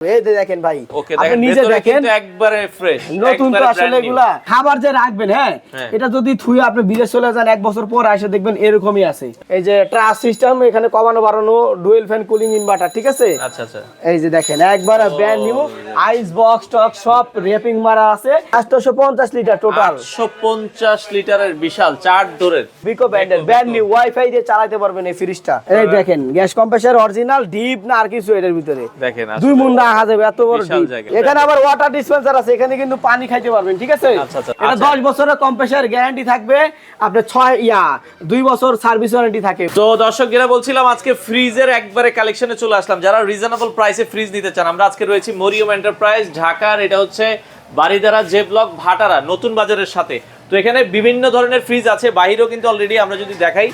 এই দেখেন ভাই আপনি নিজে দেখেন একবারে ফ্রেশ নতুন তো আসলে এগুলা খাবার যে রাখবেন হ্যাঁ হ্যাঁ। এটা যদি থুয়ে আপনি বিদেশ চলে যান এক বছর পর এসে দেখবেন এরকমই আছে। এই যে ট্রাস সিস্টেম এখানে কমানো বাড়ানো ডুয়েল ফ্যান কুলিং ইনভার্টার ঠিক আছে? আচ্ছা আচ্ছা। এই যে দেখেন একবার ব্র্যান্ড নিউ আইস বক্স টক সব রেপিং মারা আছে। আটশো পঞ্চাশ লিটার টোটাল লিটারের বিশাল চার ডোরের। বিকো ব্র্যান্ডের ব্র্যান্ড নিউ ওয়াইফাই দিয়ে চালাতে পারবেন এই ফ্রিজটা এই দেখেন গ্যাস কম্প্রেসার অরিজিনাল ডিপ না আর কিছু এটার ভিতরে। দেখেন দুই মুন্ডা রাখা যাবে এত বড় বিশাল ডিপ জায়গা। এখানে আবার ওয়াটার ডিসপেন্সার আছে এখানে কিন্তু পানি খাইতে পারবেন ঠিক আছে? আচ্ছা, আচ্ছা, এটা আচ্ছা। দশ বছরের কম্প্রেসার গ্যারান্টি থাকবে আপনার ছয় ইয়া দুই বছর সার্ভিস ওয়ারেন্টি থাকে। তো দর্শক বলছিলাম আজকে ফ্রিজের একবারে কালেকশনে চলে আসলাম। যারা রিজনেবল প্রাইসে ফ্রিজ নিতে চান আমরা আজকে রয়েছি মরিয়ম এন্টারপ্রাইজ ঢাকার এটা হচ্ছে বাড়িদারা জে ব্লক ভাটারা নতুন বাজারের সাথে। তো এখানে বিভিন্ন ধরনের ফ্রিজ আছে বাহিরেও কিন্তু অলরেডি আমরা যদি দেখাই।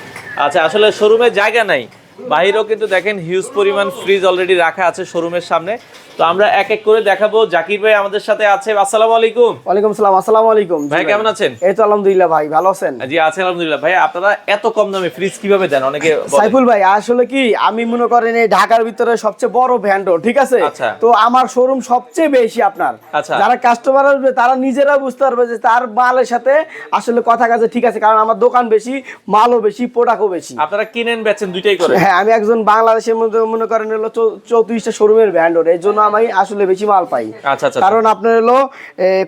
আচ্ছা আসলে শোরুমে জায়গা নাই। বাহিরেও কিন্তু দেখেন হিউজ পরিমাণ ফ্রিজ অলরেডি রাখা আছে শোরুমের সামনে। তো আমরা এক এক করে দেখাবো। জাকির ভাই আমাদের সাথে আছে। আসসালামু আলাইকুম। ওয়ালাইকুম সালাম। আসসালামু আলাইকুম। ভাই কেমন আছেন? এই তো আলহামদুলিল্লাহ ভাই ভালো আছেন? জি আছে আলহামদুলিল্লাহ। ভাই আপনারা এত কম দামে ফ্রিজ কীভাবে দেন? অনেকে সাইফুল ভাই আসলে কি আমি মনে করেন এই ঢাকার ভিতরে সবচেয়ে বড় ভ্যান্ডো ঠিক আছে? আচ্ছা। তো আমার শোরুম সবচেয়ে বেশি আপনার। আচ্ছা। যারা কাস্টমার আসবে তারা নিজেরা বুঝতে পারবে যে তার মালের সাথে আসলে কথা কাজে ঠিক আছে কারণ আমার দোকান বেশি মালও বেশি প্রোডাক্টও বেশি। আপনারা কিনেন বেচেন দুইটাই করে হ্যাঁ আমি একজন বাংলাদেশের মধ্যে মনে করেন হলো চৌত্রিশটা শোরুমের ভ্যান্ডোর এই জন্য আমি আসলে বেশি মাল পাই। আচ্ছা আচ্ছা কারণ আপনার হলো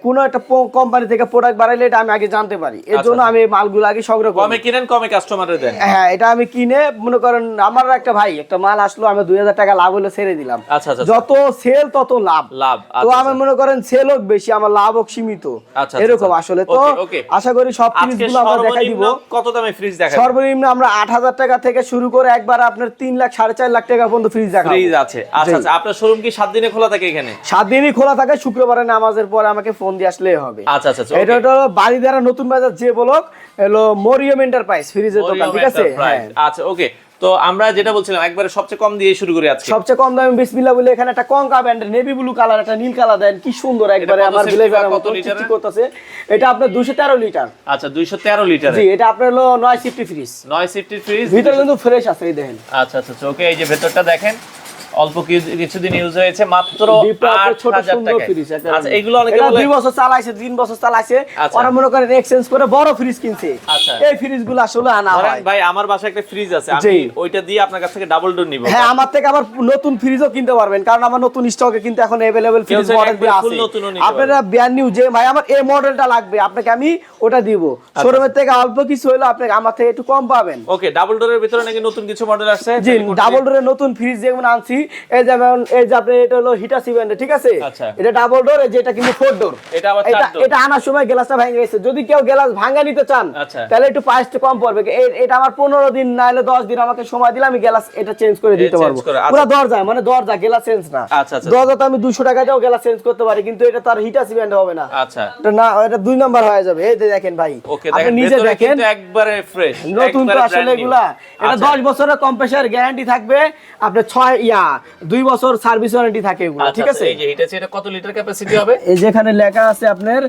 কোনো একটা কোম্পানি থেকে প্রোডাক্ট বাড়াইলে এটা আমি আগে জানতে পারি। এর জন্য আমি মালগুলো আগে সংগ্রহ করি। কমে কিনেন কমে কাস্টমারে দেন। হ্যাঁ এটা আমি কিনে মনে করেন আমার একটা ভাই একটা মাল আসলো আমি দুই হাজার টাকা লাভ হলে ছেড়ে দিলাম। আচ্ছা আচ্ছা যত সেল তত লাভ। লাভ তো আচ্ছা, আমি আচ্ছা। মনে করেন সেল হোক বেশি আমার লাভ হোক সীমিত। আচ্ছা, আচ্ছা, এরকম আচ্ছা। আসলে। তো। আশা করি সব জিনিসগুলো আমরা দেখাই দিব। কত দামে ফ্রিজ দেখাবেন? সর্বনিম্ন আমরা আট হাজার টাকা থেকে শুরু করে একবার আপনার তিন লাখ সাড়ে চার লাখ টাকা পর্যন্ত ফ্রিজ দেখা ফ্রিজ আছে। আচ্ছা আচ্ছা আপনার শোরুম কি সাত দিনে খোলা থাকে এখানে? সাত দিনই খোলা থাকে শুক্রবারে নামাজের পরে আমাকে ফোন দিয়ে আসলেই হবে। আচ্ছা আচ্ছা আচ্ছা, এটা হলো বাড়ি দ্বারা নতুন বাজার যে বলক হলো মরিয়ম এন্টারপ্রাইজ ফ্রিজের দোকান ঠিক আছে? হ্যাঁ। আচ্ছা ওকে তো আমরা যেটা বলছিলাম একবারে সবচেয়ে কম দিয়ে শুরু করি আজকে। সবচেয়ে কম দামে বিসমিল্লাহ বলে এখানে একটা কঙ্কা ব্যান্ডের নেভি ব্লু কালার একটা নীল কালার দেন কি সুন্দর একবারে আমার ব্লেজার কত লিটার করতেছে। এটা আপনার 213 লিটার। আচ্ছা দুইশো তেরো লিটার জি এটা আপনার হলো নয় সিফটি ফ্রিজ। নয় সিফটি ফ্রিজ ভিতরে কিন্তু ফ্রেশ আছে এই দেখেন। আচ্ছা আচ্ছা ওকে এই যে ভেতরটা দেখেন। অল্প কিছু- কিছুদিন ইউজ হয়েছে মাত্র ডিপটা আপনার আট ছোট হাজার সুন্দর টাকায় ফ্রিজ একটা আচ্ছা এগুলো অনেকে এটা বলে দুই বছর চালাইছে তিন বছর চালাইছে আচ্ছা। ওরা মনে করেন এক্সচেঞ্জ করে বড় ফ্রিজ কিনছে আচ্ছা। এই ফ্রিজ গুলো আসলে আনা ধরেন হয় ভাই আমার বাসায় একটা ফ্রিজ আছে আমি জি। ওইটা দিয়ে আপনার কাছ থেকে ডাবল ডোর নিব হ্যাঁ আমার থেকে আবার নতুন ফ্রিজও কিনতে পারবেন কারণ আমার নতুন স্টকে কিন্তু এখন अवेलेबल কেউ ফ্রিজ চাইলে মডেল একবার আছে full নতুনও নিতে আপনারা ব্র্যান্ড নিউ যে ভাই আমার এই মডেলটা লাগবে আপনাকে আমি ওটা দিব আচ্ছা। শোরুমের থেকে অল্প কিছু হলো আপনাকে আমার থেকে একটু কম পাবেন ওকে ডাবল ডোরের ভিতরে নাকি নতুন কিছু মডেল আসছে জি তাহলে কোনটা ডাবল ডোরের নতুন ফ্রিজ যেমন আনছি এই যেমন এই যে আপনি এটা হলো হিটাসি ব্র্যান্ডের ঠিক আছে? আচ্ছা। এটা ডাবল ডোর যেটা কিন্তু ফোর ডোর এটা এটা আনার সময় গ্লাসটা ভেঙে গেছে। যদি কেউ গ্লাস ভাঙা নিতে চান আচ্ছা। তাহলে একটু প্রাইসটা কম পড়বে। এটা আমার পনেরো দিন না হলে দশ দিন আমাকে সময় দিলে আমি গ্লাস এটা চেঞ্জ করে দিতে পারব। পুরো দরজা মানে দরজা গ্লাস চেঞ্জ না। দরজা তো আমি দুশো টাকা দিয়েও গ্লাস চেঞ্জ করতে পারি কিন্তু এটা তার ব্র্যান্ড হবে না। আচ্ছা। এটা না এটা দুই নাম্বার হয়ে যাবে। এই দেখেন ভাই আপনি নিজে দেখেন। একবারে ফ্রেশ নতুন তো আসলে এগুলা। এটা দশ বছরের কম্প্রেসার গ্যারান্টি থাকবে। আপনার ছয় ইয়া দুই বছর সার্ভিস ওয়ারেন্টি থাকে এগুলো ঠিক আছে? আচ্ছা, এই যে এটা এটা কত লিটার ক্যাপাসিটি হবে? এই যেখানে লেখা আছে আপনার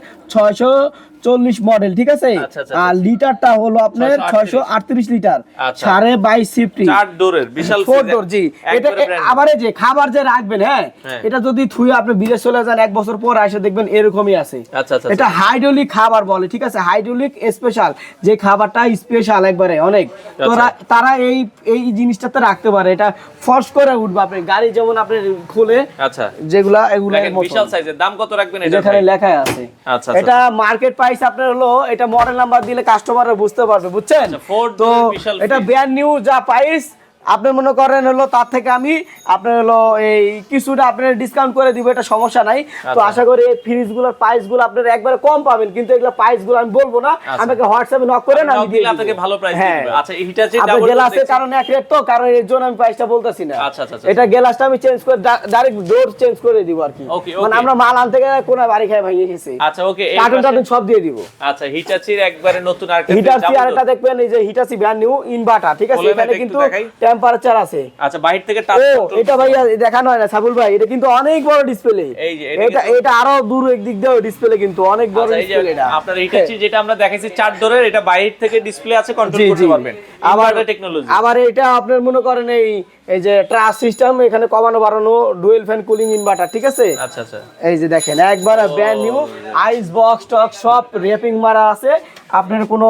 চল্লিশ মডেল ঠিক আছে? আচ্ছা, আচ্ছা, আর লিটারটা হলো আপনার 638 ছয়শো আটত্রিশ লিটার আচ্ছা। সাড়ে বাইশ সিফটি চার ডোরের বিশাল ফোর ডোর জি। এটা আবার যে খাবার যে রাখবেন হ্যাঁ? হ্যাঁ। এটা যদি থুয়ে আপনি বিদেশ চলে যান এক বছর পর এসে দেখবেন এরকমই আছে। আচ্ছা আচ্ছা এটা হাইড্রোলিক খাবার বলে ঠিক আছে? হাইড্রোলিক স্পেশাল যে খাবারটা স্পেশাল একবারে অনেক। আচ্ছা। তোরা তারা এই এই জিনিসটাতে রাখতে পারে। এটা ফর্স করে উঠবে আপনি গাড়ি যেমন আপনি খুলে আচ্ছা। যেগুলা এগুলা বিশাল সাইজের দাম কত রাখবেন এটা এখানে লেখা আছে। আচ্ছা, এটা মার্কেট প্রাইস আপনার হলো এটা মডেল নাম্বার দিলে কাস্টমাররা বুঝতে পারবে বুঝছেন? আচ্ছা, তো এটা। ব্র্যান্ড নিউ যা প্রাইস আপনি মনে করেন হলো তার থেকে আমি আপনার হলো এই কিছুটা আপনার ডিসকাউন্ট করে দিব এটা সমস্যা নাই তো আচ্ছা। আশা করি এই ফ্রিজগুলোর প্রাইসগুলো আপনার একবারে কম পাবেন কিন্তু এগুলো প্রাইসগুলো আমি বলব না আচ্ছা। আমাকে হোয়াটসঅ্যাপে নক করেন আমি দিয়ে দিব। আপনাকে ভালো দিয়ে হ্যাঁ আচ্ছা, এই আপনার double door গ্লাসের। কারণে এক রেট তো কারণ এর জন্য আমি প্রাইসটা বলতেছি না আচ্ছা, আচ্ছা, আচ্ছা। এটা গ্লাসটা আমি চেঞ্জ করে ডাইরেক্ট ডোর চেঞ্জ করে দিব আর কি মানে আমরা মাল আনতে গেলে কোনো বাড়ি খায় ভেঙে গেছে আচ্ছা ওকে কার্টুন টার্টুন সব দিয়ে দিব আচ্ছা হিটাচির একবারে নতুন হিটাসি double আর door। দেখবেন এই যে হিটাসি ব্র্যান্ড নিউ ইনভার্টার ঠিক আছে এখানে কিন্তু। টেম্পারেচার আছে। আচ্ছা বাহির থেকে টাচ এটা ভাইয়া দেখানো হয় না সাবুল ভাই এটা কিন্তু অনেক বড় ডিসপ্লে এই যে, এটা এটা এটা আরও দূর দিক দিয়ে ডিসপ্লে কিন্তু অনেক বড় আচ্ছা, ডিসপ্লে এটা। আপনার হিটাচি যেটা আমরা দেখাইছি চার ডোরের এটা বাইরে থেকে ডিসপ্লে আছে কন্ট্রোল করতে পারবেন। আবার আবার টেকনোলজি আবার এটা আপনার মনে করেন এই এই যে ট্রাস সিস্টেম এখানে কমানো বাড়ানো ডুয়েল ফ্যান কুলিং ইনভার্টার ঠিক আছে? আচ্ছা আচ্ছা। এই যে দেখেন একবার ব্র্যান্ড নিউ আইস বক্স টক সব র্যাপিং মারা আছে। আপনার কোনো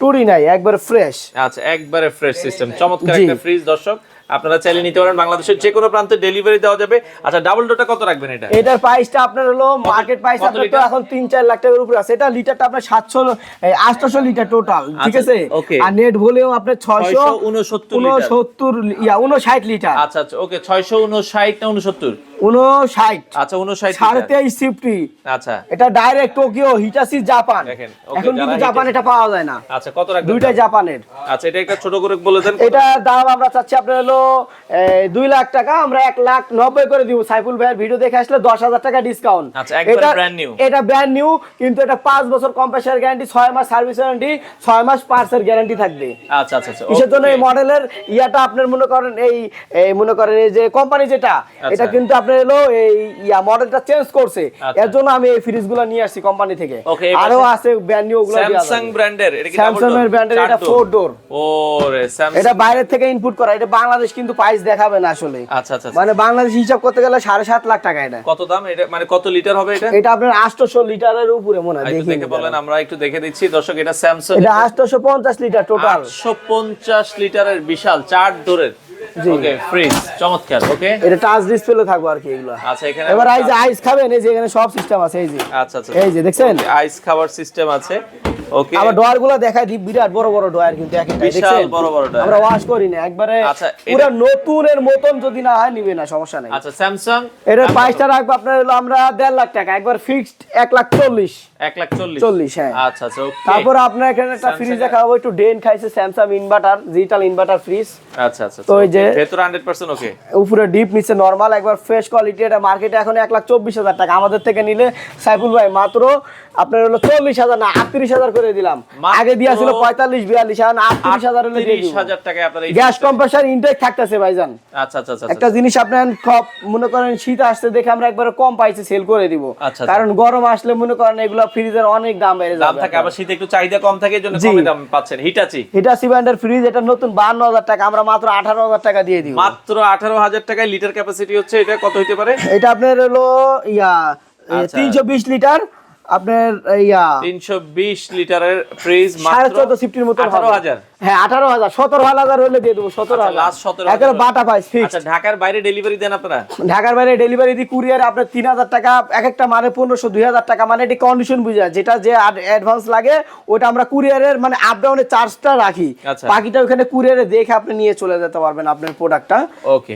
টুরি নাই একবার ফ্রেশ আচ্ছা একবারে ফ্রেশ সিস্টেম চমৎকার একটা ফ্রিজ দর্শক। আপনারা চাইলে নিতে পারেন বাংলাদেশের যে কোনো প্রান্তে ডেলিভারি দেওয়া যাবে। আচ্ছা ডাবল ডোরটা কত রাখবেন এটা? এটার প্রাইসটা আপনার হলো মার্কেট প্রাইস আপনার তো এখন তিন চার লাখ টাকার উপরে আছে। এটা লিটারটা আপনার সাতশো আটশোশো লিটার টোটাল ঠিক আচ্ছা, আছে। আর নেট ভলিউম আপনার ছয়শো 669 লিটার। উনসত্তর ইয়া উনষাট লিটার। আচ্ছা আচ্ছা ওকে ছয়শো উনষাট না উনসত্তর? উনষাট আচ্ছা আচ্ছা। এটা ডাইরেক্ট টোকিও হিটাসি জাপান দেখেন, এখন কিন্তু জাপান এটা পাওয়া যায় না। আচ্ছা কত রাখবেন দুইটা জাপানের আচ্ছা এটা একটা ছোট করে বলে দেন। এটা দাম আমরা চাচ্ছি আপনার হলো লাখ টাকা। আমরা লাখ নব্বই করে দিব। সাইফুল ভাইয়ের ভিডিও দেখে আসলে দশ হাজার টাকা ডিসকাউন্ট আচ্ছা, brand new। এটা ব্র্যান্ড নিউ কিন্তু এটা পাঁচ বছর কম্প্রেসার গ্যারান্টি ছয় মাস সার্ভিস ওয়ারেন্টি ছয় মাস পার্সের গ্যারান্টি থাকবে। আচ্ছা আচ্ছা আচ্ছা কিসের জন্য এই। মডেলের ইয়াটা আপনার মনে করেন এই এই মনে করেন এই যে কোম্পানি যেটা এটা কিন্তু আপনার হলো এই ইয়া মডেলটা চেঞ্জ করছে। আচ্ছা। এর জন্য আমি এই ফ্রিজগুলো নিয়ে আসছি কোম্পানি থেকে। আরও আছে ব্র্যান্ড নিউ ওগুলো স্যামসাং ব্র্যান্ডের এটা কি Samsung এর ব্র্যান্ডের এটা four door। ওরে স্যামসাং এটা বাইরের থেকে ইনপুট করা এটা বাংলাদেশ কিন্তু প্রাইস দেখাবে না আসলে। আচ্ছা আচ্ছা আচ্ছা। মানে বাংলাদেশ হিসাব করতে গেলে সাড়ে সাত লাখ টাকা এটা। কত দাম? এটা মানে কত লিটার হবে এটা? এটা আপনার আটশোশো লিটারের উপরে মনে হয় দেখি দেখে বলেন আমরা একটু দেখে দিচ্ছি। দর্শক এটা স্যামসাং এটা আটশোশো পঞ্চাশ লিটার টোটাল আটশো পঞ্চাশ লিটারের বিশাল চার ডোরের। ওকে ফ্রিজ চমৎকার ওকে এটা টাচ ডিসপ্লে থাকবে আর কি এগুলো। আচ্ছা এখানে এবার এই যে আইস খাবেন এই যে এখানে সব সিস্টেম আছে এই যে। আচ্ছা আচ্ছা। এই যে দেখছেন? আইস খাবার সিস্টেম আছে ওকে আবার ডয়ারগুলো দেখাই দিই বিরাট বড় বড় ডয়ার কিন্তু এক একটা বিশাল বড় বড় ডয়ার। আমরা ওয়াশ করি না একবারে এটা- পুরো নতুনের মতন যদি না হয় নিবে না সমস্যা নাই। আচ্ছা স্যামসাং এটার প্রাইসটা রাখব আপনার হলো আমরা দেড় লাখ টাকা একবার ফিক্সড এক লাখ চল্লিশ। এক লাখ চল্লিশ। চল্লিশ হ্যাঁ। আচ্ছা আচ্ছা তারপর আপনার এখানে একটা ফ্রিজ দেখাবো একটু ডেন খাইছে Samsung inverter digital inverter fridge আচ্ছা আচ্ছা তো এই যে- ভেতরে হান্ড্রেড পার্সেন্ট ওকে উপরে ডিপ নিচে নরমাল একবার ফ্রেশ কোয়ালিটি এটা মার্কেটে এখন এক লাখ চব্বিশ হাজার টাকা। আমাদের থেকে নিলে সাইফুল ভাই মাত্র আপনার হলো চল্লিশ হাজার না আটত্রিশ হাজার করে দিলাম। আগে দিয়া ছিল পঁয়তাল্লিশ বিয়াল্লিশ এখন আটত্রিশ হাজার হলে তিরিশ হাজার টাকায় আপনার গ্যাস কম্প্রেসার ইনটেক থাকতেছে ভাইজান। আচ্ছা আচ্ছা আচ্ছা একটা জিনিস আপনার মনে করেন শীত আসতে দেখে আমরা একবার কম পাইছি সেল করে দিব। আচ্ছা, আচ্ছা। কারণ গরম আসলে মনে করেন এগুলো ফ্রিজের অনেক দাম বেড়ে দাম থাকে আবার শীতে একটু চাহিদা কম থাকে এজন্য কম দাম পাচ্ছেন। হিটাচি হিটাচি ব্র্যান্ডের ফ্রিজ এটা নতুন বান্ন হাজার টাকা আমরা মাত্র আঠারো হাজার টাকা দিয়ে দিব। মাত্র আঠারো হাজার টাকায় লিটার ক্যাপাসিটি হচ্ছে এটা কত হইতে পারে? এটা আপনার হলো ইয়া আচ্ছা। তিনশো বিশ লিটার আপনার ইয়া তিনশো বিশ লিটারের ফ্রিজ মাত্র চোদ্দ সিফটির মতো আঠারো হাজার। হ্যাঁ আঠারো হাজার সতেরো হাজার হলে দিয়ে দেবো সতেরো আচ্ছা, হাজার। last 17,000 একেবারে বাটা পাইস আচ্ছা ঢাকার বাইরে ডেলিভারি দেন আপনারা? ঢাকার বাইরে ডেলিভারি দিয়ে কুরিয়ারে আপনার তিন হাজার টাকা এক একটা মানে পনেরোশো দুই হাজার টাকা মানে এটি কন্ডিশন বুঝা যেটা যে অ্যাডভান্স লাগে ওটা আমরা কুরিয়ারের মানে আপ ডাউনের চার্জটা রাখি। আচ্ছা। বাকিটা ওখানে কুরিয়ারে দেখে আপনি নিয়ে চলে যেতে পারবেন আপনার প্রোডাক্টটা.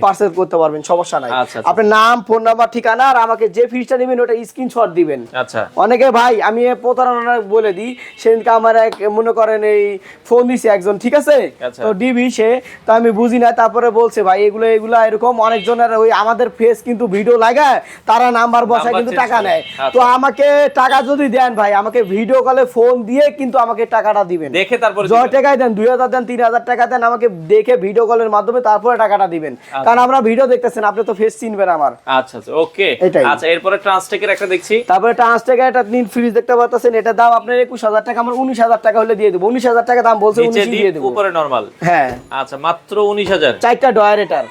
পার্সেল করতে পারবেন সমস্যা নাই। আপনার নাম ফোন নাম্বার ঠিকানা আর আমাকে যে ফিজটা নেবেন ওটা স্ক্রিনশট দিবেন। আচ্ছা। অনেকে ভাই আমি প্রতারণা বলে দিই সেদিনকে আমার এক মনে করেন এই ফোন দিছে একজন ঠিক আছে? আচ্ছা। তো ডিবি সে তো আমি বুঝি না তারপরে বলছে ভাই এগুলো এগুলো এরকম অনেকজনের ওই আমাদের ফেস কিন্তু ভিডিও লাগায় তারা নাম্বার বসায় কিন্তু টাকা নেয়। আচ্ছা। তো আমাকে টাকা যদি দেন ভাই আমাকে ভিডিও কলে ফোন দিয়ে কিন্তু আমাকে টাকাটা দিবেন। দেখে তারপরে জয়। টাকায় দেন দুই হাজার দেন তিন হাজার টাকা দেন আমাকে দেখে ভিডিও কলের মাধ্যমে তারপরে টাকাটা দিবেন। কারণ আমরা ভিডিও দেখতেছেন আপনি তো ফেস চিনবেন আমার। আচ্ছা আচ্ছা ওকে। এটাই। আচ্ছা এরপরে ট্রান্সটেকের একটা দেখছি। তারপরে ট্রান্স টাকা একটা নিন ফ্রিজ দেখতে পাচ্ছেন এটা দাম আপনার একুশ হাজার টাকা আমরা উনিশ হাজার টাকা হলে দিয়ে দেবো। উনিশ হাজার টাকা দাম বলছে নিচে উনিশই দিয়ে দেবো। উপরে নরমাল হ্যাঁ। আচ্ছা মাত্র উনিশ হাজার। চারটা ডয়ার এটার।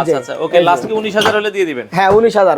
আচ্ছা আচ্ছা ওকে এই যে। লাস্টকে হলে দিয়ে দিবেন। হ্যাঁ উনিশ হাজার।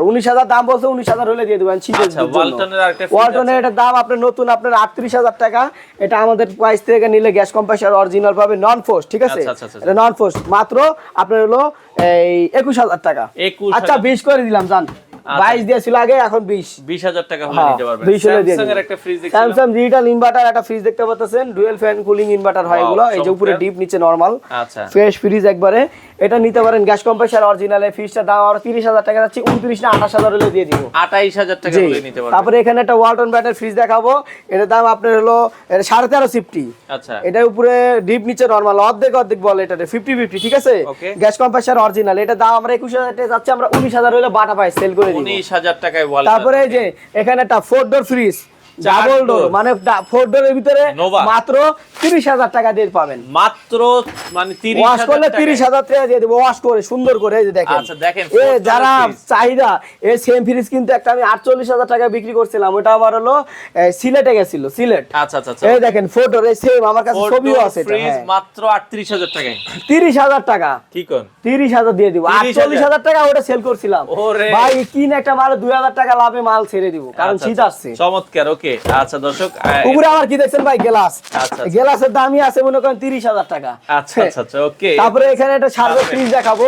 দাম বলছে উনিশ হাজার হলে দিয়ে দেবেন শীতের আচ্ছা, ওয়ালটনের আরেকটা ওয়ালটনের এটার দাম আপনার নতুন আপনার আটত্রিশ হাজার টাকা। এটা আমাদের প্রাইস থেকে নিলে গ্যাস কম্প্রেসার অরিজিনাল পাবে নন ফোর্স ঠিক আছে? আচ্ছা, আচ্ছা, আচ্ছা। এটা নন ফোর্স মাত্র আপনার হলো এই হাজার টাকা। 21,000 আচ্ছা বিশ করে দিলাম জান। বাইশ দিয়েছিল আগে এখন বিশ। বিশ হাজার টাকা হলে হ্যাঁ, নিতে পারবেন। বিশ হাজার স্যামসাং এর একটা ফ্রিজ স্যামসাং ডিজিটাল ইনভার্টার একটা ফ্রিজ দেখতে পাচ্ছেন। ডুয়েল ফ্যান কুলিং ইনভার্টার হয় এগুলো। এই যে উপরে ডিপ নিচে নরমাল আচ্ছা। ফ্রেশ ফ্রিজ একবারে। এটা নিতে পারেন গ্যাস কম্প্রেসার অরিজিনাল ফ্রিজটার দাম আমরা তিরিশ হাজার টাকা যাচ্ছে উনত্রিশ না আঠাশ হাজার হলে দিয়ে দিব। আঠাইশ হাজার টাকা হলে নিতে পারবেন। তারপরে এখানে একটা ওয়ালটন ব্র্যান্ডের ফ্রিজ দেখাবো এটার দাম আপনার হলো এটা সাড়ে তেরো সিফটি আচ্ছা। এটার উপরে ডিপ নিচে নরমাল অর্ধেক অর্ধেক বলে এটা ফিফটি ফিফটি ঠিক আছে? গ্যাস কম্প্রেসার অরিজিনাল এটা দাম আমরা একুশ হাজার টাকা যাচ্ছে আমরা উনিশ হাজার হলে বাটা পাই সেল করে দিব। উনিশ হাজার টাকায় তারপরে এই যে এখানে একটা four door fridge double door মানে ফোর ডোরের ভিতরে মাত্র তিরিশ হাজার টাকা দিয়ে পাবেন। মাত্র মানে ওয়াশ করলে তিরিশ হাজার টাকা দিয়ে দেবো। ওয়াশ করে সুন্দর করে এই যে দেখেন। আচ্ছা, দেখেন, এ যারা চাহিদা এই সেম ফ্রিজ কিন্তু একটা আমি আটচল্লিশ হাজার টাকা বিক্রি করছিলাম। ওটা আমার হলো সিলেটে গেছিল সিলেট। আচ্ছা আচ্ছা আচ্ছা। এই দেখেন ফটো এই সেম আমার কাছে ছবিও আছে fridge মাত্র আটত্রিশ হাজার টাকায়। তিরিশ হাজার টাকা। কি কোন? তিরিশ হাজার দিয়ে দিব। আটচল্লিশ হাজার টাকা ওটা সেল করছিলাম। ভাই কিন একটা মাল দুই হাজার টাকা লাভে মাল ছেড়ে দিব কারণ আচ্ছা, শীত। আসছে। চমৎকার ওকে। আচ্ছা দর্শক উপরে আবার কি দেখছেন ভাই? গ্লাস। আচ্ছা, আচ্ছা। গ্লাসের দামই আছে মনে করেন তিরিশ হাজার টাকা। আচ্ছা আচ্ছা আচ্ছা ওকে। তারপরে এখানে একটা শার্পের ফ্রিজ দেখাবো।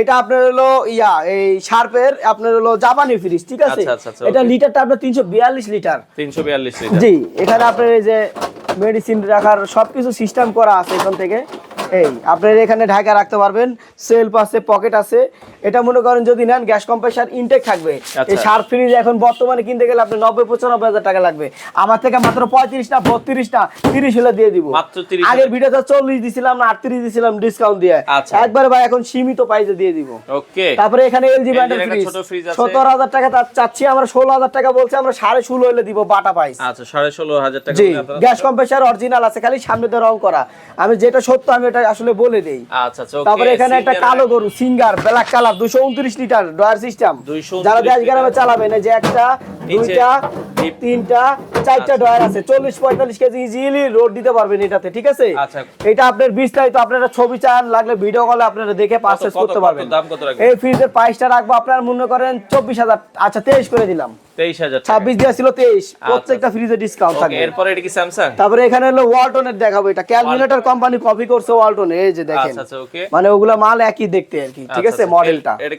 এটা আপনার হলো ইয়া এই শার্পের আপনার হলো জাপানি ফ্রিজ ঠিক আছে? আচ্ছা, আচ্ছা, এটা লিটারটা আপনার তিনশো বিয়াল্লিশ লিটার। তিনশো লিটার। জি এখানে আপনার এই যে মেডিসিন রাখার সবকিছু সিস্টেম করা আছে এখান থেকে। এই আপনার এখানে ঢাকা রাখতে পারবেন সেলফ আছে পকেট আছে। এটা মনে করেন যদি নেন গ্যাস কম্প্রেসার ইনটেক থাকবে। আচ্ছা। এই সার ফ্রিজ এখন বর্তমানে কিনতে গেলে আপনি নব্বই পঁচানব্বই হাজার টাকা লাগবে। আমার থেকে মাত্র পঁয়ত্রিশটা বত্রিশটা তিরিশ হলে দিয়ে দিব। মাত্র 30 আগের ভিডিওতে চল্লিশ দিছিলাম না আটত্রিশ দিছিলাম ডিসকাউন্ট দিয়ে। আচ্ছা। একবারে ভাই এখন সীমিত প্রাইসে দিয়ে দিব। ওকে। তারপরে এখানে এলজি ব্র্যান্ডের ফ্রিজ। সত্তর হাজার টাকা তার চাচ্ছি আমরা ষোলো হাজার টাকা বলছি আমরা সাড়ে ষোলো হলে দিব বাটা পাইস আচ্ছা সাড়ে ষোলো হাজার টাকা গ্যাস কম্প্রেসার অরিজিনাল আছে খালি সামনে দিয়ে রং করা। আমি যেটা সত্য আমি এটা আসলে বলে দেই। আচ্ছা আচ্ছা তারপরে এখানে একটা কালো গরু সিঙ্গার ব্ল্যাক কালার দুশো উনত্রিশ লিটার ডয়ার সিস্টেম যারা দেশ গ্রামে চালাবে না যে একটা দুইটা তিনটা চারটা ডয়ার আছে। চল্লিশ পঁয়তাল্লিশ কেজি ইজিলি লোড দিতে পারবেন এটাতে ঠিক আছে? আচ্ছা। এটা আপনার বিস্তারিত আপনারা ছবি চান লাগলে ভিডিও কলে আপনারা দেখে পারচেস করতে পারবেন? এই ফ্রিজের প্রাইসটা রাখব আপনার মনে করেন চব্বিশ হাজার। আচ্ছা তেইশ করে দিলাম। ছিল প্রত্যেকটা ফ্রিজে ডিসকাউন্ট থাকবে। এরপরে এটা কি স্যামসাং তারপরে এখানে হলো ওয়ালটনের দেখাবো এটা। ক্যালকুলেটর কোম্পানি কপি করছে ওয়ালটন এই যে দেখেন। আচ্ছা আচ্ছা ওকে মানে ওগুলা মাল একই দেখতে আর কি ঠিক আছে মডেলটা এটা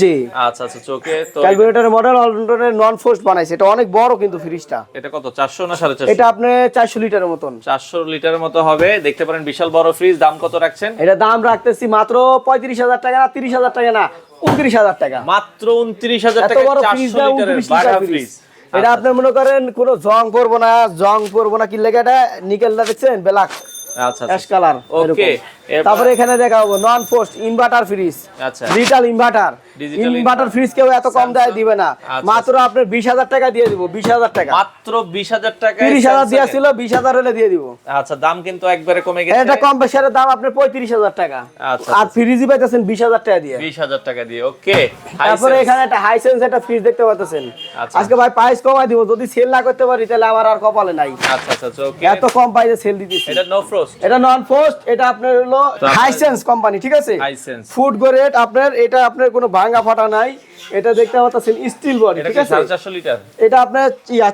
জি। আচ্ছা আচ্ছা ওকে তো ক্যালকুলেটরের মডেল ওয়ালটনের নন ফোর্স বানাইছে। এটা অনেক বড় কিন্তু ফ্রিজটা এটা কত চারশো না সাড়ে চারশো? এটা আপনি চারশো লিটারের মতন। চারশো লিটারের মতো হবে। দেখতে পারেন বিশাল বড় ফ্রিজ দাম কত রাখছেন? এটা দাম রাখতেছি মাত্র পঁয়ত্রিশ হাজার টাকা না তিরিশ হাজার টাকা না উনত্রিশ হাজার টাকা। মাত্র উনত্রিশ হাজার এত টাকা বড় ফ্রিজ চারশো না লিটারের উনত্রিশ বাটা লিটার ফ্রিজ এটা আপনি মনে করেন কোনো জং পড়ব না জং পড়ব না কি লেগে এটা নিকেলটা দেখছেন? ব্ল্যাক। আচ্ছা অ্যাশ আচ্ছা কালার ওকে তারপরে এখানে দেখাবো নন পোস্ট ইনভার্টার ফ্রিজ আচ্ছা ডিজিটাল ইনভার্টার ইনভার্টার ফ্রিজ কেউ এত কম দেয় দিবে না। আচ্ছা, মাত্র আপনার বিশ হাজার টাকা দিয়ে দিব বিশ হাজার টাকা। মাত্র বিশ হাজার টাকা তিরিশ হাজার দেওয়া ছিল বিশ হাজার হলে দিয়ে দিব। আচ্ছা দাম কিন্তু একবারে কমে গেছে। এটা কম প্রেসারের দাম পঁয়ত্রিশ হাজার টাকা। আচ্ছা, আর ফ্রিজই পাইতেছেন বিশ হাজার টাকা দিয়ে। বিশ হাজার টাকা দিয়ে ওকে। তারপরে এখানে একটা হাইসেন্স একটা ফ্রিজ দেখতে পাচ্ছেন আচ্ছা। আজকে ভাই প্রাইস কমাই দিব যদি সেল না করতে পারি তাহলে আমার আর কপালে নাই। আচ্ছা আচ্ছা ওকে। এত কম প্রাইসে সেল দিতেছি। এটা নো ফ্রোস্ট এটা নন পোস্ট এটা আপনার হলো হাইসেন্স কোম্পানি ঠিক আছে। ফুড গ্রেড আপনার এটা আপনার কোনো ভাঙা ফাটা নাই। এটা দেখতে পাচ্ছেন স্টিল বডি ঠিক আছে? সাড়ে চারশো লিটার? এটা আপনার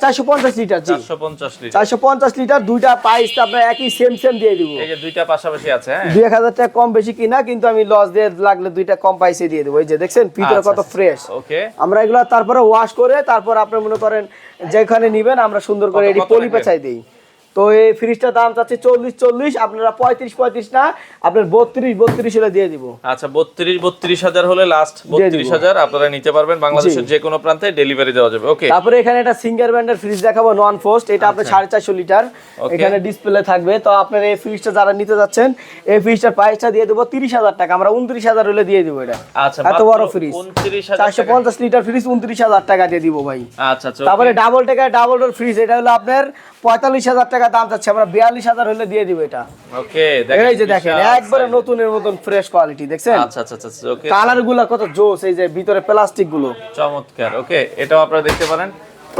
চারশো পঞ্চাশ লিটার জি। চারশো পঞ্চাশ লিটার। চারশো পঞ্চাশ লিটার দুইটা প্রাইস আপনার একই সেম সেম দিয়ে দিব। এই যে দুইটা পাশাপাশি আছে হ্যাঁ? দুই এক হাজার টাকা কম বেশি কিনা কিন্তু আমি লস দিয়ে লাগলে দুইটা কম প্রাইসে দিয়ে দেবো। এই যে দেখছেন ভিতরে আচ্ছা, কত ফ্রেশ ওকে আমরা এগুলো তারপরে ওয়াশ করে তারপর আপনি মনে করেন যেখানে নিবেন আমরা সুন্দর করে এটি কত পলি? পেঁচাই দিই। তো এই ফ্রিজটার দাম চাচ্ছে চল্লিশ চল্লিশ আপনারা পঁয়ত্রিশ পঁয়ত্রিশ না আপনার বত্রিশ বত্রিশ হলে দিয়ে দিব। আচ্ছা বত্রিশ বত্রিশ হাজার হলে লাস্ট বত্রিশ হাজার আপনারা নিতে পারবেন বাংলাদেশের যে কোনো প্রান্তে ডেলিভারি দেওয়া যাবে। ওকে তারপরে এখানে একটা সিঙ্গার ব্র্যান্ডের ফ্রিজ দেখাবো নন ফোস্ট এটা আপনার সাড়ে চারশো লিটার. এখানে ডিসপ্লে থাকবে। তো আপনার এই ফ্রিজটা যারা নিতে যাচ্ছেন এই ফ্রিজটার প্রাইসটা দিয়ে দেবো তিরিশ হাজার টাকা। আমরা উনত্রিশ হাজার হলে দিয়ে দিব এটা। আচ্ছা এত বড় ফ্রিজ চারশো পঞ্চাশ লিটার ফ্রিজ উনত্রিশ হাজার টাকা দিয়ে দিব ভাই। আচ্ছা আচ্ছা তারপরে ডাবল টাকা ডাবল ডোর ফ্রিজ এটা হলো আপনার পঁয়তাল্লিশ হাজার টাকা দাম চাচ্ছে আমরা বিয়াল্লিশ হাজার হলে দিয়ে দিব এটা। ওকে এই যে দেখেন একবারে নতুনের মতন ফ্রেশ কোয়ালিটি দেখছেন? আচ্ছা আচ্ছা আচ্ছা ওকে কালারগুলা কত জোস এই যে ভিতরে প্লাস্টিকগুলো। চমৎকার ওকে এটাও আপনারা দেখতে পারেন।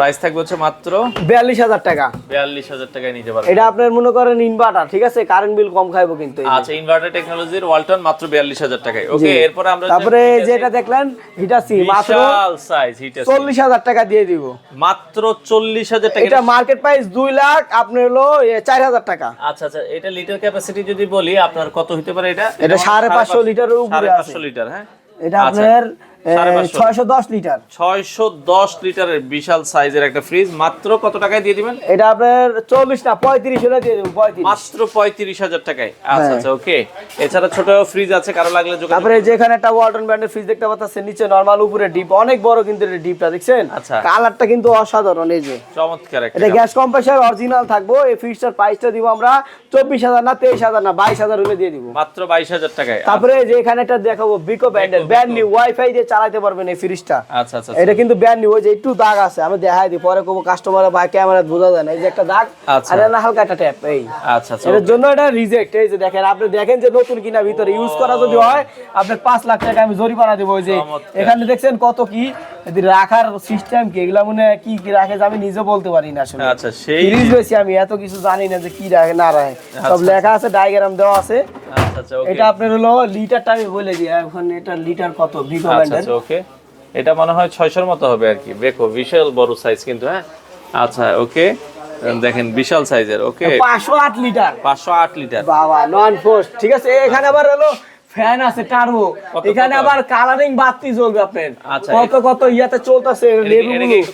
প্রাইস থাকবে হচ্ছে মাত্র বিয়াল্লিশ হাজার টাকা। বিয়াল্লিশ হাজার টাকায় নিতে পারবেন। এটা আপনার মনে করেন ইনভার্টার ঠিক আছে? কারেন্ট বিল কম খাইবো কিন্তু আচ্ছা ইনভার্টার টেকনোলজির ওয়ালটন মাত্র বিয়াল্লিশ হাজার টাকায়। ওকে। এরপরে আমরা তারপরে যেটা দেখলেন হিটাসি মাত্র বিশাল সাইজ চল্লিশ হাজার টাকা দিয়ে দিব। মাত্র চল্লিশ হাজার টাকা। এটা মার্কেট প্রাইস দুই লাখ আপনার হলো এ, চার হাজার টাকা। আচ্ছা আচ্ছা এটা লিটার ক্যাপাসিটি যদি বলি আপনার কত হতে পারে এটা? এটা সাড়ে পাঁচশো লিটারের উপরে সাড়ে আছে। পাঁচশো লিটার হ্যাঁ? এটা আচ্ছা। আপনার সাড়ে পাঁচশো। ছয়শো দশ লিটার। ছয়শো দশ লিটারের বিশাল সাইজের একটা ফ্রিজ। মাত্র কত টাকায় দিয়ে দিবেন? এটা আপনার চল্লিশ না পঁয়ত্রিশ হলে দিয়ে দেবো পঁয়ত্রিশ। মাত্র পঁয়ত্রিশ হাজার টাকায়। আচ্ছা হ্যাঁ। আচ্ছা ওকে। এছাড়া ছোট ফ্রিজ আছে কারও লাগলে যোগাযোগ তারপরে যেখানে একটা ওয়ালটন ব্র্যান্ডের ফ্রিজ দেখতে পাচ্ছেন নিচে নরমাল উপরে ডিপ অনেক বড় কিন্তু এটা ডিপটা দেখছেন? আচ্ছা। কালারটা কিন্তু অসাধারণ এই যে। চমৎকার একটা এটা গ্যাস কম্প্রেসার অরিজিনাল থাকব এই ফ্রিজটার প্রাইসটা দিব আমরা চব্বিশ হাজার না তেইশ হাজার না বাইশ হাজার দিয়ে দিব। মাত্র বাইশ হাজার টাকায়। তারপরে যে এখানে একটা দেখাবো বিকো ব্র্যান্ডের ব্র্যান্ড নিউ ওয়াইফাই দিয়ে চালাতে পারবেন এই ফ্রিজটা আচ্ছা আচ্ছা এটা কিন্তু ব্যান্ড নিউ ওই যে একটু দাগ আছে আমি দেখাই দিই পরে কোনো কাস্টমার বা ক্যামেরা বোঝা যায় না এই যে একটা দাগ আচ্ছা। আর না হালকা একটা ট্যাপ এই। আচ্ছা আচ্ছা এটার জন্য এটা রিজেক্ট এই যে দেখেন আপনি দেখেন যে নতুন কিনা ভিতরে ইউজ করা যদি হয় আপনার পাঁচ লাখ টাকা আমি জরিমানা দেবো ওই যে এখানে দেখছেন কত কি? রাখার সিস্টেম কি? এগুলা মনে কি কি রাখে আমি নিজে বলতে পারি না আসলে। আচ্ছা সেই ফ্রিজ বেশি আমি এত কিছু জানি না যে কি রাখে না রাখে। সব আচ্ছা। লেখা আছে ডায়াগ্রাম দেওয়া আছে। আচ্ছা আচ্ছা এটা আপনার হলো লিটারটা আমি বলে দিই এখন এটা লিটার কত? ভিগো আচ্ছা আচ্ছা ওকে এটা মনে হয় ছয়শোর মতো হবে আর কি। দেখো বিশাল বড় সাইজ কিন্তু হ্যাঁ? আচ্ছা ওকে দেখেন বিশাল সাইজের ওকে পাঁচশো আট লিটার। পাঁচশো আট লিটার। বাবা নন ফোর্স ঠিক আছে? এখানে আবার হলো ফ্যান আছে টার্বো এখানে আবার কালারিং বাতি জ্বলবে আপনার। আচ্ছা, কত কত ইয়াতে চলতেছে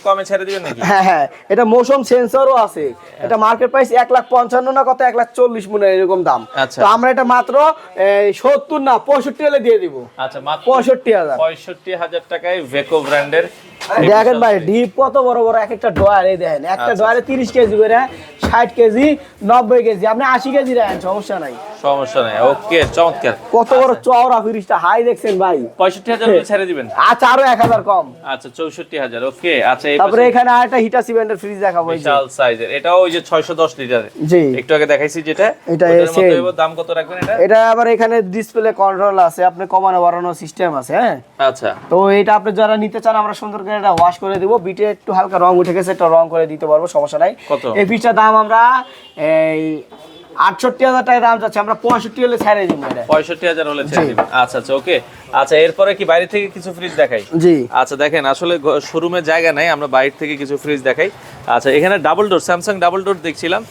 কমে ছেড়ে দিবেন নাকি? হ্যাঁ হ্যাঁ এটা মৌসুম সেন্সরও আছে। এটা মার্কেট প্রাইস এক লাখ পঞ্চান্ন না কত? এক লাখ চল্লিশ মনে এরকম দাম। আচ্ছা। তো আমরা এটা মাত্র সত্তর না পঁয়ষট্টি হলে দিয়ে দিব। আচ্ছা পঁয়ষট্টি হাজার। পঁয়ষট্টি হাজার টাকায় ভেকো ব্র্যান্ডের দেখেন ভাই ডিপ কত বড় বড় এক একটা ডয়ার এই দেখেন। একটা আচ্ছা, ডয়ারে তিরিশ কেজি করে ষাট কেজি নব্বই কেজি। আপনি আশি কেজি রাখেন সমস্যা নাই। সমস্যা নেই। ওকে চমৎকার। কত বড় চওড়া ফ্রিজটা হাই দেখছেন ভাই। পঁয়ষট্টি হাজার ছেড়ে দিবেন। আচ্ছা আরও এক হাজার কম। আচ্ছা চৌষট্টি হাজার। ওকে আচ্ছা তারপরে এখানে আরেকটা হিটাসি ব্র্যান্ডের ফ্রিজ দেখাবো। বিশাল সাইজের এটাও ওই যে ছয়শো দশ লিটারের জি। একটু আগে দেখাইছি যেটা। এটা দাম কত রাখবেন এটা? এটা আবার এখানে ডিসপ্লে কন্ট্রোল আছে আপনি কমানো বাড়ানো সিস্টেম আছে হ্যাঁ? আচ্ছা। তো এটা আপনি যারা নিতে চান আমরা সুন্দর করে এটা ওয়াশ করে দিব। বিটে একটু হালকা রং উঠে গেছে একটা রং করে দিতে পারব সমস্যা নাই। এই ফ্রিজটার দাম আমরা এই আটষট্টি হাজার টাকা দাম যাচ্ছে আমরা পঁয়ষট্টি হলে ছেড়ে দিব পঁয়ষট্টি হাজার হলে ছেড়ে জি। আচ্ছা আচ্ছা ওকে। আচ্ছা এরপরে কি বাইরে থেকে কিছু ফ্রিজ দেখাই? জি। আচ্ছা দেখেন আসলে শোরুমে জায়গা নাই আমরা বাইরে থেকে কিছু ফ্রিজ দেখাই। আচ্ছা এখানে double door Samsung double door দেখছিলাম।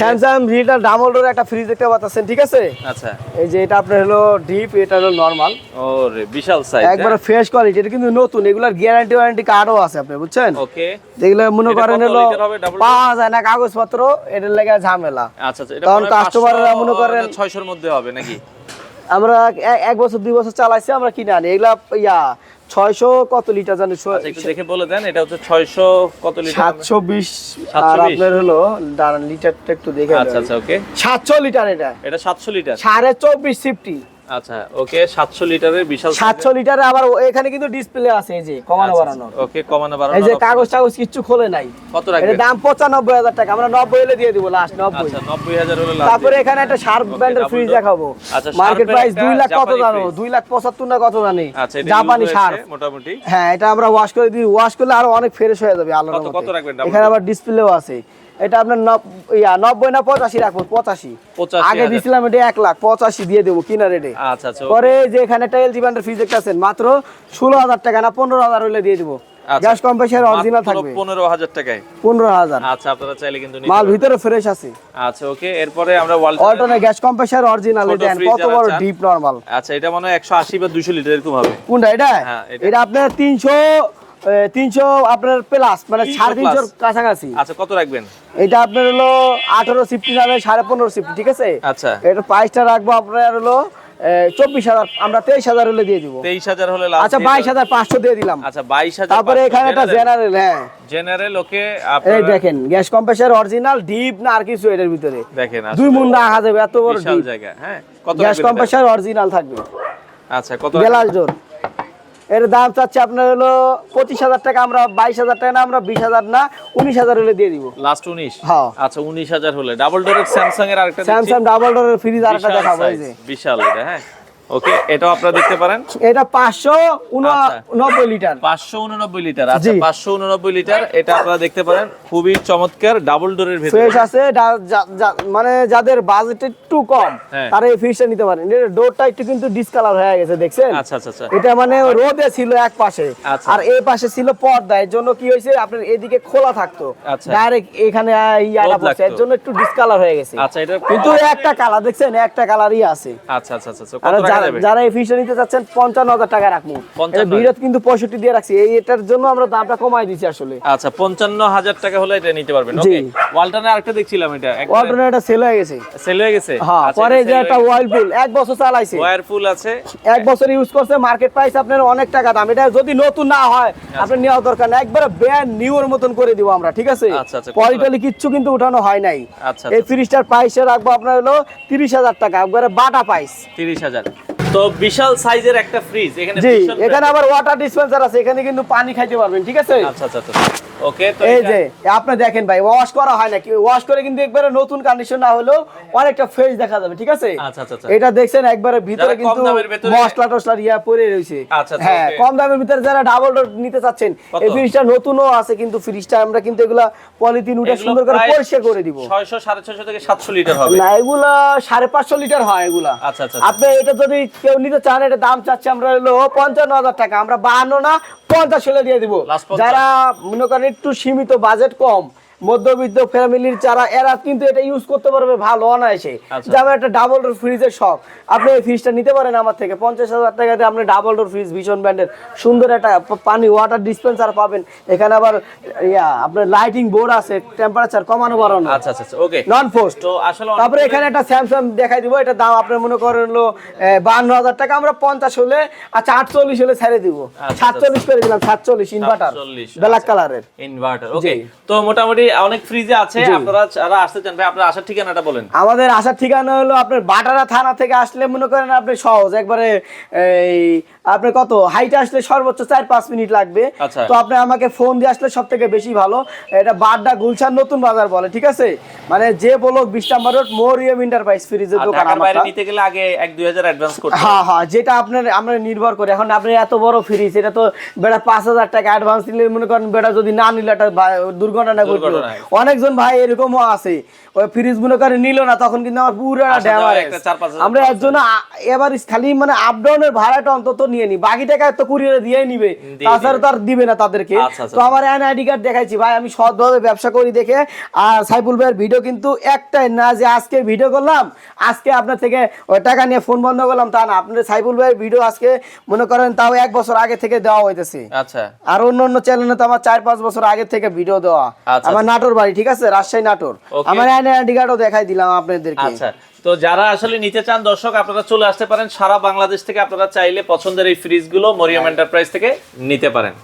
স্যামসাং ডাবল ডোর একটা ফ্রিজ দেখতে পাচ্ছেন ঠিক আছে? আচ্ছা। এই যে এটা আপনার হলো ডিপ এটা হলো নর্মাল বিশাল সাইজ একবার ফ্রেশ কোয়ালিটি এটা কিন্তু নতুন এগুলার গ্যারান্টি ওয়ারেন্টি কার্ডও আছে আপনি বুঝছেন? ওকে যেগুলো মনে করেন হলো পাওয়া যায় না কাগজপত্র এটার লেগে ঝামেলা। আচ্ছা আচ্ছা তখন মনে মনে করেন- না 600 এর মধ্যে হবে নাকি? আমরা এক- এক বছর দুই বছর চালাইছি আমরা কিনে আনি। এগুলা ইয়া ছয়শো কত লিটার জানি আচ্ছা দেখে বলে দেন এটা হচ্ছে 600 কত লিটার? সাতশো বিশ। আর আপনার হলো দাঁড়ান লিটারটা একটু দেখে আচ্ছা আচ্ছা ওকে। সাতশো লিটার এটা। এটা 700 লিটার? সাড়ে চব্বিশ ফিফটি আচ্ছা ওকে 700 লিটারের বিশাল সাতশো লিটারে আবার এখানে কিন্তু ডিসপ্লে আছে এই যে কমানো বাড়ানো ওকে কমানো বাড়ানো এই যে কাগজ টাগজ খোলে নাই। কত রাখবেন? দাম পঁচানব্বই হাজার টাকা আমরা নব্বই হলে দিয়ে দিব লাস্ট নব্বই। আচ্ছা 90000 হলে লাভ তারপরে এখানে একটা শার্প ব্র্যান্ডের ফ্রিজ দেখাবো। আচ্ছা, মার্কেট প্রাইস একটা দুই লাখ কত জানো? fridge। দুই লাখ পঁচাত্তর না কত জানি? আচ্ছা জাপানি use শার্প মোটামুটি। হ্যাঁ এটা আমরা ওয়াশ করে দিই ওয়াশ করলে আরও অনেক ফ্রেশ হয়ে যাবে আলোর কত- কত রাখবেন এখানে আবার ডিসপ্লেও আছে। এটা আপনার ইয়া নব্বই না পঁচাশি রাখব পঁচাশি। আগে। দিছিলাম এটা এক লাখ পঁচাশি দিয়ে দেবো কিনা রেটে আচ্ছা আচ্ছা পরে যে এখানে একটা এলজি ব্যান্ডের ফ্রিজ একটা আছেন মাত্র ষোলো হাজার টাকা না পনেরো হাজার হলে দিয়ে দিব। গ্যাস কম্প্রেসার অরিজিনাল থাকবে। 15000 টাকায়। পনেরো হাজার। আচ্ছা আপনারা চাইলে কিন্তু মাল ভিতরে ফ্রেশ আছে। আচ্ছা ওকে এরপরে আমরা Walton gas compressor original then কত বড় ডিপ নরমাল আচ্ছা এটা মনে হয় 180 বা 200 লিটার এরকম হবে। কোনটা এটা? হ্যাঁ, এটা। এটা আপনার তিনশো তিনশো আপনার প্লাস মানে সাড়ে তিনশোর কাছাকাছি। আচ্ছা কত রাখবেন? এটা আপনার হলো আঠারো সিফটি যাবে সাড়ে পনেরো সিফটি ঠিক আছে? আচ্ছা। এটা প্রাইসটা রাখব আপনার হলো চব্বিশ হাজার আমরা তেইশ হাজার হলে দিয়ে দিব। 23000 হলে আচ্ছা বাইশ হাজার পাঁচশো দিয়ে দিলাম। আচ্ছা 22000 তারপরে এখানে একটা জেনারেল হ্যাঁ। জেনারেল ওকে এই দেখেন গ্যাস কম্প্রেসার অরিজিনাল ডিপ না আর কিছু এটার ভিতরে। দেখেন দুই মুন রাখা যাবে এত বড় জায়গা হ্যাঁ গ্যাস কম্প্রেসার অরিজিনাল থাকবে। আচ্ছা কত গ্লাস ডোর এর দাম চাচ্ছে আপনার হলো পঁচিশ হাজার টাকা আমরা বাইশ হাজার টাকা না আমরা বিশ হাজার না উনিশ হাজার হলে দিয়ে দিব। লাস্ট 19 হ্যাঁ। আচ্ছা 19000 হলে। ডাবল ডোরের স্যামসাং এর আরেকটা স্যামসাং ডাবল ডোরের ফ্রিজ আরেকটা বিশাল দেখাবো এই যে। বিশাল এটা হ্যাঁ। ওকে এটাও আপনারা দেখতে পারেন? এটা আচ্ছা। লিটার। লিটার আচ্ছা লিটার এটা আপনারা দেখতে পারেন। খুবই চমৎকার ডাবল ডোরের ভেতরে। ফ্রেশ আছে মানে যাদের বাজেট একটু কম হ্যাঁ। তারা এই ফ্রিজটা নিতে পারেন। এর ডোরটা একটু কিন্তু ডিসকালার হয়ে গেছে দেখছেন? আচ্ছা আচ্ছা আচ্ছা। এটা মানে রোদে ছিল এক পাশে। আচ্ছা। আর এই পাশে ছিল পর্দা এর জন্য কি হয়েছে? আপনার এদিকে খোলা থাকতো। ডাইরেক্ট এখানে ইয়াটা পড়ছে এর জন্য একটু ডিসকালার হয়ে গেছে। আচ্ছা এটা কিন্তু একটা কালার দেখছেন? একটা কালারই আছে। আচ্ছা আচ্ছা আচ্ছা যারা- এই ফিশটা নিতে চাচ্ছেন পঞ্চান্ন হাজার টাকা রাখব। 55 এটা ভিডিওতে কিন্তু পঁয়ষট্টি দিয়ে রাখছি। এই এটার জন্য আমরা দামটা কমাই দিচ্ছি আসলে। আচ্ছা পঞ্চান্ন হাজার টাকা হলে এটা নিতে পারবেন। ওকে ওয়ালটনে আরেকটা দেখছিলাম এটা। অল্টারনেট এটা সেল হয়ে গেছে। সেল হয়ে গেছে? হ্যাঁ পরে যে একটা ওয়াইলপুল এক বছর চালাইছে। আছে। এক বছর ইউজ করছে মার্কেট প্রাইস আপনার অনেক টাকা দাম। এটা যদি নতুন না হয় আপনার নেওয়া দরকার না একবারে ব্র্যান্ড নিউর মতন করে দিব আমরা ঠিক আছে? আচ্ছা, আচ্ছা, কিচ্ছু কিন্তু উঠানো হয় নাই। আচ্ছা এই ফ্রিজটার প্রাইসে রাখব আপনার হলো তিরিশ হাজার টাকা। একবারে বাটা প্রাইস তিরিশ হাজার। তো বিশাল সাইজের একটা ফ্রিজ এখানে এখানে আবার ওয়াটার ডিসপেন্সার আছে এখানে কিন্তু পানি খাইতে পারবেন ঠিক আছে? আচ্ছা আচ্ছা আচ্ছা। ওকে তো এই যে আপনি দেখেন ভাই ওয়াশ করা হয় না কি ওয়াশ করে কিন্তু একবারে নতুন কন্ডিশন না হলেও অনেকটা ফ্রেশ দেখা যাবে ঠিক আছে? আচ্ছা, আচ্ছা, আচ্ছা। এটা দেখছেন একবারে ভিতরে কিন্তু মশলা টসলা ইয়া পড়ে রয়েছে। আচ্ছা, আচ্ছা, হ্যাঁ কম দামের ভিতরে যারা ডাবল ডোর নিতে চাচ্ছেন এই ফ্রিজটা নতুনও আছে কিন্তু ফ্রিজটা আমরা কিন্তু এগুলা পলিথিন উঠে সুন্দর করে পরিষ্কার করে দিব। 600 650 থেকে 700 লিটার হবে। না এগুলা সাড়ে পাঁচশো লিটার হয় এগুলা। আচ্ছা, আচ্ছা, আপনি এটা যদি কেউ নিতে চান এটা দাম চাচ্ছে আমরা হলো পঞ্চান্ন হাজার টাকা। আমরা বাহান্ন না পঞ্চাশ হলে দিয়ে দিব। যারা মনে করেন একটু সীমিত বাজেট কম মধ্যবিত্ত ফ্যামিলির যারা এরা কিন্তু এটা ইউজ করতে পারবে ভালো অনায়াসে। আচ্ছা। যেমন একটা ডাবল ডোর ফ্রিজের শখ আপনি এই ফ্রিজটা নিতে পারেন আমার থেকে পঞ্চাশ হাজার টাকাতে আপনি ডাবল ডোর ফ্রিজ ভীষণ ব্র্যান্ডের সুন্দর একটা পানি ওয়াটার ডিসপেন্সার পাবেন। এখানে আবার ইয়া আপনার লাইটিং বোর্ড আছে টেম্পারেচার কমানো বাড়ানো। আচ্ছা আচ্ছা ওকে নন পোস্ট তো আসলে তারপরে এখানে একটা স্যামসাং দেখাই দিব এটা দাম আপনার মনে করেন হলো বান্ন হাজার টাকা আমরা পঞ্চাশ হলে আচ্ছা আটচল্লিশ হলে ছেড়ে দিব। আচ্ছা, সাতচল্লিশ করে দিলাম সাতচল্লিশ ইনভার্টার ব্ল্যাক কালারের ইনভার্টার ওকে তো মোটামুটি অনেক ফ্রিজে আছে আপনারা যারা আসতে চান ভাই আপনার আসার ঠিকানাটা বলেন। আমাদের আসার ঠিকানা হলো আপনার বাটারা থানা থেকে আসলে মনে করেন আপনি সহজ একবারে এই আপনি কত? হাইটে আসলে সর্বোচ্চ চার পাঁচ মিনিট লাগবে। আচ্ছা। তো আপনি আমাকে ফোন দিয়ে আসলে সব থেকে বেশি ভালো। এটা বাড্ডা গুলশান নতুন বাজার বলে ঠিক আছে? মানে যে বলো বিশ নাম্বার রোড মরিয়ম ইন্টারপ্রাইজ ফ্রিজের আর দোকান বাইরে নিতে গেলে আগে এক দুই হাজার অ্যাডভান্স করতে হ্যাঁ হ্যাঁ যেটা আপনার আমরা নির্ভর করে। এখন আপনি এত বড় ফ্রিজ এটা তো বেটা পাঁচ হাজার টাকা অ্যাডভান্স দিলে মনে করেন বেটা যদি না নিলে একটা দুর্ঘটনা ঘটলো। হয়। অনেকজন ভাই এরকমও আছে। ওই ফ্রিজ মনে করে নিল না তখন কিন্তু আমার পুরো আমরা একজন এবার খালি মানে আপ ডাউনের ভাড়াটা অন্তত নিয়ে নি। বাকি টাকা তো কুরিয়ারে দিয়ে নিবে। তাছাড়া দিবে। তো আর দিবে না তাদেরকে। আচ্ছা, আচ্ছা, তো আমার এন আইডি কার্ড দেখাইছি। ভাই আমি সৎভাবে ব্যবসা করি দেখে। আর সাইফুল ভাইয়ের ভিডিও কিন্তু একটাই না যে আজকে ভিডিও করলাম। আজকে আপনার থেকে ওই টাকা নিয়ে ফোন বন্ধ করলাম তা না। আপনার সাইফুল ভাইয়ের ভিডিও আজকে মনে করেন তাও এক বছর আগে থেকে দেওয়া হইতেছে। আচ্ছা। আর অন্য অন্য চ্যানেলে তো আমার চার পাঁচ বছর আগে থেকে ভিডিও দেওয়া। আচ্ছা, আমার নাটোর বাড়ি ঠিক আছে? রাজশাহী নাটোর। আমার এন আইডি কার্ডও দেখাই দিলাম আপনাদেরকে। আচ্ছা। তো যারা আসলে নিতে চান দর্শক আপনারা চলে আসতে পারেন। সারা বাংলাদেশ থেকে আপনারা চাইলে পছন্দের এই ফ্রিজগুলো মরিয়াম এন্টারপ্রাইজ থেকে নিতে পারেন।